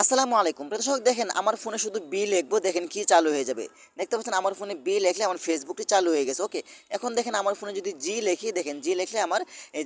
আসসালামু আলাইকুম। প্রদর্শক দেখেন আমার ফোনে শুধু বি লিখব, দেখেন কি চালু হয়ে যাবে। দেখতে পাচ্ছেন, আমার ফোনে বি লিখলে আমার ফেসবুকটি চালু হয়ে গেছে ওকে এখন দেখেন, আমার ফোনে যদি জি লিখি, দেখেন জি লিখলে আমার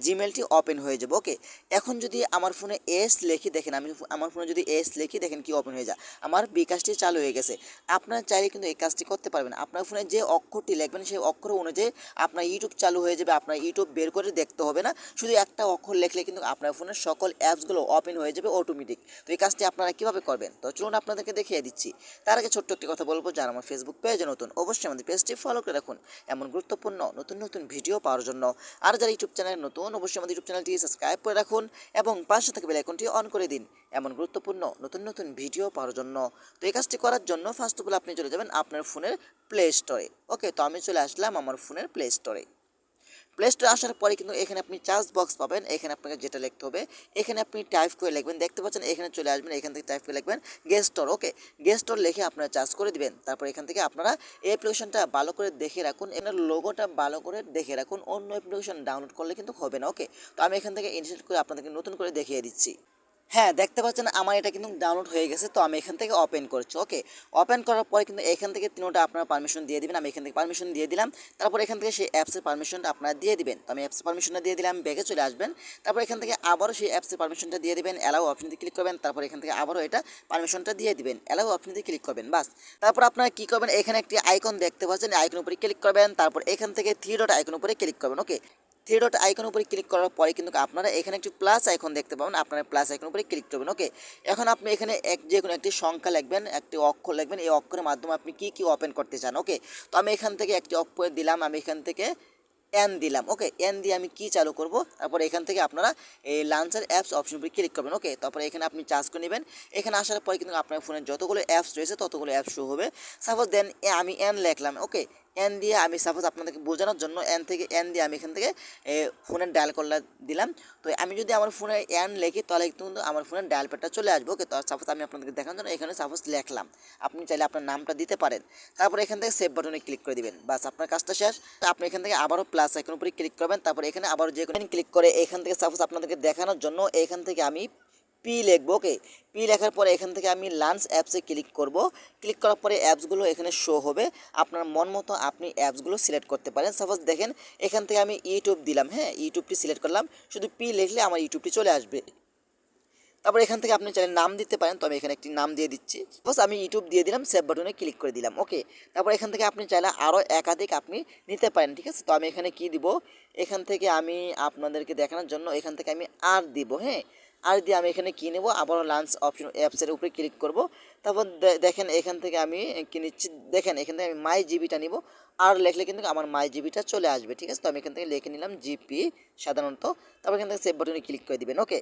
জিমেলটি ওপেন হয়ে যাবে ওকে এখন যদি আমার ফোনে এস লিখি, দেখেন, আমি আমার ফোনে যদি এস লিখি, দেখেন, কি ওপেন হয়ে যায়। আমার বি কাজটি চালু হয়ে গেছে। আপনার চাইলে কিন্তু এই কাজটি করতে পারবেন। আপনার ফোনে যে অক্ষরটি লিখবেন, সেই অক্ষর অনুযায়ী আপনার ইউটিউব চালু হয়ে যাবে, আপনার ইউটিউব বের করে দেখতে হবে না। শুধু একটা অক্ষর লিখলে কিন্তু আপনার ফোনের সকল অ্যাপসগুলো ওপেন হয়ে যাবে অটোমেটিক তো এই কাজটি আপনারা কীভাবে করবেন? তো চলুন আপনাদেরকে দেখিয়ে দিচ্ছি। তার আগে ছোট্ট একটি কথা বলব, যারা আমার ফেসবুক পেজে নতুন, অবশ্যই আমাদের পেজটি ফলো করে রাখুন। এমন গুরুত্বপূর্ণ, নতুন নতুন ভিডিও পাওয়ার জন্য। আর যারা ইউটিউব চ্যানেল নতুন, অবশ্যই আমাদের ইউটিউব চ্যানেলটি সাবস্ক্রাইব করে রাখুন এবং পাশে থাকা বেল আইকনটি অন করে দিন। এমন গুরুত্বপূর্ণ, নতুন নতুন ভিডিও পাওয়ার জন্য। তো এই কাজটি করার জন্য ফার্স্ট অফ অল আপনি চলে যাবেন আপনার ফোনের প্লে স্টোরে ওকে তো আমি চলে আসলাম আমার ফোনের প্লে স্টোরে প্লে স্টোরে আসার পরে কিন্তু এখানে আপনি চার্জ বক্স পাবেন, এখানে আপনাকে যেটা লিখতে হবে, এখানে আপনি টাইপ করে লিখবেন, দেখতে পাচ্ছেন এখানে চলে আসবেন, এখান থেকে টাইপ করে লিখবেন গেস্টর ওকে গেস্টর লিখে আপনারা চার্জ করে দিবেন, তারপর এখান থেকে আপনারা এই অ্যাপ্লিকেশনটা ভালো করে দেখে রাখুন, এখানে লোগোটা ভালো করে দেখে রাখুন, অন্য অ্যাপ্লিকেশন ডাউনলোড করলে কিন্তু হবে না ওকে তো আমি এখান থেকে ইনস্টল করে আপনাদেরকে নতুন করে দেখিয়ে দিচ্ছি। হ্যাঁ দেখতে পাচ্ছেন আমার এটা কিন্তু ডাউনলোড হয়ে গেছে, তো আমি এখান থেকে ওপেন করছি ওকে ওপেন করার পরে কিন্তু এখান থেকে তিনোটা আপনারা পারমিশন দিয়ে দিবেন, আমি এখান থেকে পারমিশন দিয়ে দিলাম, তারপর এখান থেকে সেই অ্যাপসের পারমিশনটা আপনারা দিয়ে দিবেন, তো আমি অ্যাপসের পারমিশনটা দিয়ে দিলাম, ব্যাগে চলে আসবেন, তারপর এখান থেকে আবারও সেই অ্যাপসের পারমিশনটা দিয়ে দিবেন অ্যালাউ অপশনটি ক্লিক করবেন, তারপর এখান থেকে আবারও এটা পারমিশনটা দিয়ে দিবেন অ্যালাউ অপশনটি ক্লিক করবেন, বাস। তারপর আপনারা কী করবেন, এখানে একটি আইকন দেখতে পাচ্ছেন আইকন উপরে ক্লিক করবেন, তারপর এখান থেকে থ্রি ডট আইকন উপরে ক্লিক করবেন ওকে থ্রি ডট আইকন উপরে ক্লিক করার পরে কিন্তু আপনারা এখানে একটি প্লাস আইকন দেখতে পাবেন। আপনারা প্লাস আইকন উপরে ক্লিক করবেন ওকে এখন আপনি এখানে এক যে কোনো একটি সংখ্যা লিখবেন, একটি অক্ষর লিখবেন, এই অক্ষরের মাধ্যমে আপনি কি কি ওপেন করতে চান ওকে তো আমি এখান থেকে একটি অক্ষর দিলাম, আমি এখান থেকে এন দিলাম ওকে এন দিয়ে আমি কি চালু করব? তারপর এখান থেকে আপনারা এই লাঞ্চার অ্যাপস অপশন উপরে ক্লিক করবেন ওকে তারপরে এখানে আপনি চার্জ করে নেবেন। এখানে আসার পরে কিন্তু আপনার ফোনে যতগুলো অ্যাপস রয়েছে, ততগুলো অ্যাপস শো হবে। সাপোজ দেন আমি এন লিখলাম ওকে এন দিয়ে আমি সাপোজ আপনাদেরকে বোঝানোর জন্য এন থেকে এন দিয়ে আমি এখান থেকে ফোনের ডায়াল করলা দিলাম। তো আমি যদি আমার ফোনে এন লিখি, তাহলে কিন্তু আমার ফোনের ডায়াল প্যাডটা চলে আসবে। ওকে, তো সাপোজ আমি আপনাদেরকে দেখানোর জন্য এখানে সাপোজ লিখলাম। আপনি চাইলে আপনার নামটা দিতে পারেন। তারপর এখান থেকে সেভ বাটনে ক্লিক করে দিবেন। বাস, আপনার কাজটা শেষ। আপনি এখান থেকে আবারও প্লাস আইকন উপরে ক্লিক করবেন। তারপর এখানে আবার যে কোনো ক্লিক করে এখান থেকে সাপোজ আপনাদেরকে দেখানোর জন্য এখান থেকে আমি পি লিখব ওকে পি লেখার পরে এখান থেকে আমি লাঞ্চ অ্যাপসে ক্লিক করব। ক্লিক করার পরে অ্যাপসগুলো এখানে শো হবে। আপনার মন মতো আপনি অ্যাপসগুলো সিলেক্ট করতে পারেন। সাপোজ দেখেন, এখান থেকে আমি ইউটিউব দিলাম হ্যাঁ? ইউটিউবটি সিলেক্ট করলাম। শুধু পি লিখলে আমার ইউটিউবটি চলে আসবে। তারপর এখান থেকে আপনি চাইলে নাম দিতে পারেন, তো আমি এখানে একটি নাম দিয়ে দিচ্ছি। সাপোজ আমি ইউটিউব দিয়ে দিলাম সেভ বাটনে ক্লিক করে দিলাম ওকে তারপর এখান থেকে আপনি চাইলে আরও একাধিক আপনি নিতে পারেন, ঠিক আছে? তো আমি এখানে কি দিব? এখান থেকে আমি আপনাদেরকে দেখানোর জন্য এখান থেকে আমি আর দিব হ্যাঁ? আর দিয়ে আমি এখানে কী নেব। আবারও লাঞ্চ অপশন অ্যাপসের উপরে ক্লিক করব। তারপর দেখেন এখান থেকে আমি কী নিচ্ছি? দেখেন এখান থেকে আমি মাই জিবিটা নিব। আর লেখলে কিন্তু আমার মাই জিবিটা চলে আসবে, ঠিক আছে? তো আমি এখান থেকে লিখে নিলাম জিপি সাধারণত। তারপর এখান থেকে সেভ বাটনে ক্লিক করে দিবেন ওকে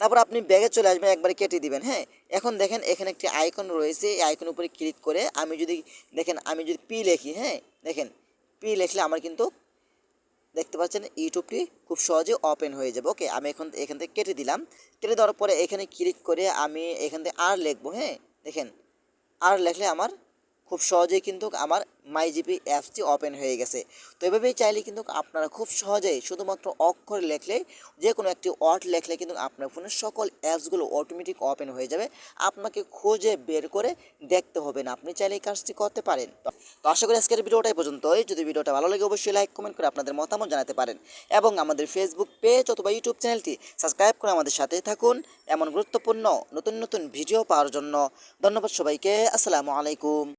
তারপর আপনি ব্যাগে চলে আসবেন, একবারে কেটে দিবেন হ্যাঁ? এখন দেখেন এখানে একটি আইকন রয়েছে, এই আইকন উপরে ক্লিক করে আমি যদি, দেখেন আমি যদি পি লেখি হ্যাঁ? দেখেন পি লেখলে আমার কিন্তু দেখতে পাচ্ছেন ইউটিউবটি খুব সহজে ওপেন হয়ে যাবে। ওকে আমি এখন এখান থেকে কেটে দিলাম। কেটে দেওয়ার পরে এখানে ক্লিক করে আমি এখান থেকে আর লিখব হ্যাঁ? দেখেন, আর লেখলে আমার খুব সহজেই কিন্তু আমার মাই জিপি অ্যাপসটি ওপেন হয়ে গেছে। তো এভাবেই চাইলে কিন্তু আপনারা খুব সহজেই শুধুমাত্র অক্ষর লেখলে যে কোনো একটি ওয়ার্ড লেখলে কিন্তু আপনার ফোনের সকল অ্যাপসগুলো অটোমেটিক ওপেন হয়ে যাবে। আপনাকে খুঁজে বের করে দেখতে হবে না। আপনি চাইলে এই কাজটি করতে পারেন। তো আশা করি আজকের ভিডিওটাই পর্যন্তই। যদি ভিডিওটা ভালো লাগে, অবশ্যই লাইক কমেন্ট করে আপনাদের মতামত জানাতে পারেন। এবং আমাদের ফেসবুক পেজ অথবা ইউটিউব চ্যানেলটি সাবস্ক্রাইব করে আমাদের সাথে থাকুন। এমন গুরুত্বপূর্ণ নতুন নতুন ভিডিও পাওয়ার জন্য। ধন্যবাদ সবাইকে। আসসালামু আলাইকুম।